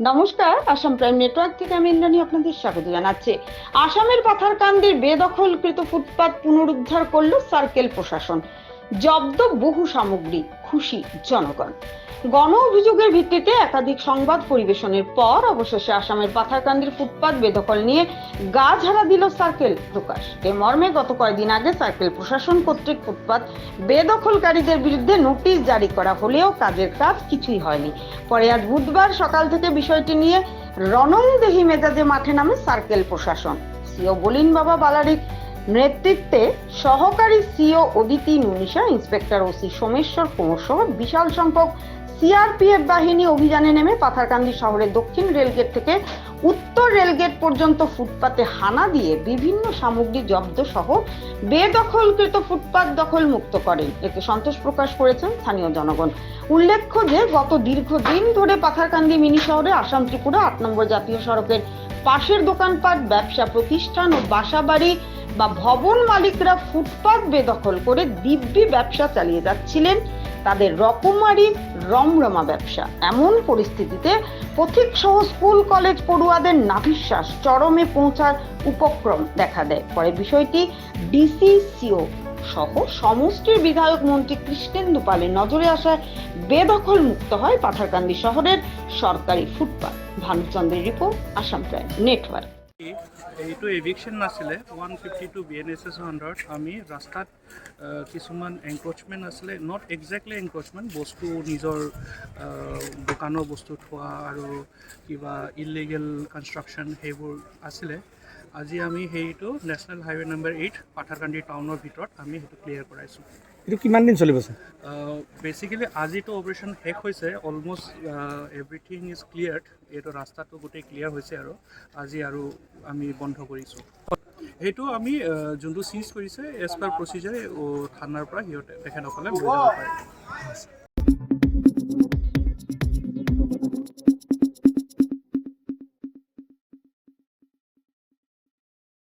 নমস্কার, Assam prime network থেকে আমি ইন্দ্রাণী আপনাদের স্বাগত জানাচ্ছি। আসামের পাথারকান্দির বেদখলকৃত ফুটপাত পুনরুদ্ধার করল সার্কেল প্রশাসন। জব্দ বহু সামগ্রী, খুশি জনগণ। গণ অভিযোগের ভিত্তিতে একাধিক সংবাদ পরিবেশনের পর অবশেষে আসামের পাথারকান্দির ফুটপাত বেদখল নিয়ে গা ঝাড়া দিল সার্কেল প্রকাশ। এ মর্মে গত কয়েকদিন আগে সার্কেল প্রশাসন কর্তৃক ফুটপাত বেদখলকারীদের বিরুদ্ধে নোটিশ জারি করা হলেও কাজের কাজ কিছুই হয়নি। পরে আজ বুধবার সকাল থেকে বিষয়টি নিয়ে রণংদেহী মেজাজে মাঠে নামে সার্কেল প্রশাসন। সিও বলিন বাবা বালারিক নেতৃত্বে সহকারী CO Aditi Munisha inspector OC Someshwar Kumar সহ বিশাল সংখ্যক সিআরপিএফ বাহিনী অভিযানে নেমে পাথারকান্দি শহরের দক্ষিণ রেলগেট থেকে উত্তর রেলগেট পর্যন্ত ফুটপাতে হানা দিয়ে বিভিন্ন সামগ্রী জব্দ সহ বেদখলকৃত ফুটপাত দখল মুক্ত করেন। এতে সন্তোষ প্রকাশ করেছেন স্থানীয় জনগণ। উল্লেখ্য যে, গত দীর্ঘদিন ধরে পাথারকান্দি মিনি শহরে আসাম ত্রিপুরা আট নম্বর জাতীয় সড়কের পাশের দোকানপাট, ব্যবসা প্রতিষ্ঠান ও বাসাবাড়ি বা ভবন মালিকরা ফুটপাত বেদখল করে দিব্যি ব্যবসা চালিয়ে যাচ্ছিলেন তাদের রকমারি রমরমা ব্যবসা। এমন পরিস্থিতিতে পথিক সহ স্কুল, কলেজ পড়ুয়াদের নাভিশ্বাস চরমে পৌঁছার উপক্রম দেখা দেয়। পরে বিষয়টি ডিসিসিও সহ সমষ্টির বিধায়ক মন্ত্রী কৃষ্ণেন্দু পালের নজরে আসায় বেদখল মুক্ত হয় পাথারকান্দি শহরের সরকারি ফুটপাত। ভানুচন্দ্রের রিপোর্ট, আসাম প্রাইম নেটওয়ার্ক। এইটো এভিকশ্যন নাছিলে one fifty two B N S S hundred আমি ৰাস্তাত কিছুমান এনক্ৰচমেণ্ট আছিলে নট একজেক্টলি এনক্ৰচমেণ্ট বস্তু নিজৰ দোকানৰ বস্তু থোৱা আৰু কিবা ইলিগেল কনষ্ট্ৰাকশ্যন সেইবোৰ আছিলে। আজি আমি সেইটো national highway number eight Patharkandi টাউনৰ ভিতৰত আমি সেইটো ক্লিয়াৰ কৰাইছোঁ। এইটো কিমান দিন চলিব ছাৰ? বেচিকেলি আজিতো অপাৰেশ্যন শেষ হৈছে অলমষ্ট এভৰিথিং ইজ ক্লিয়াৰ্ড এইটো ৰাস্তাটো গোটেই ক্লিয়াৰ হৈছে আৰু আজি আৰু আমি বন্ধ কৰিছোঁ। সেইটো আমি যোনটো চিজ কৰিছে এজ পাৰ প্ৰচিজাৰ থানাৰ পৰা সিহঁতে তেখেতসকলে লৈ যাব পাৰে।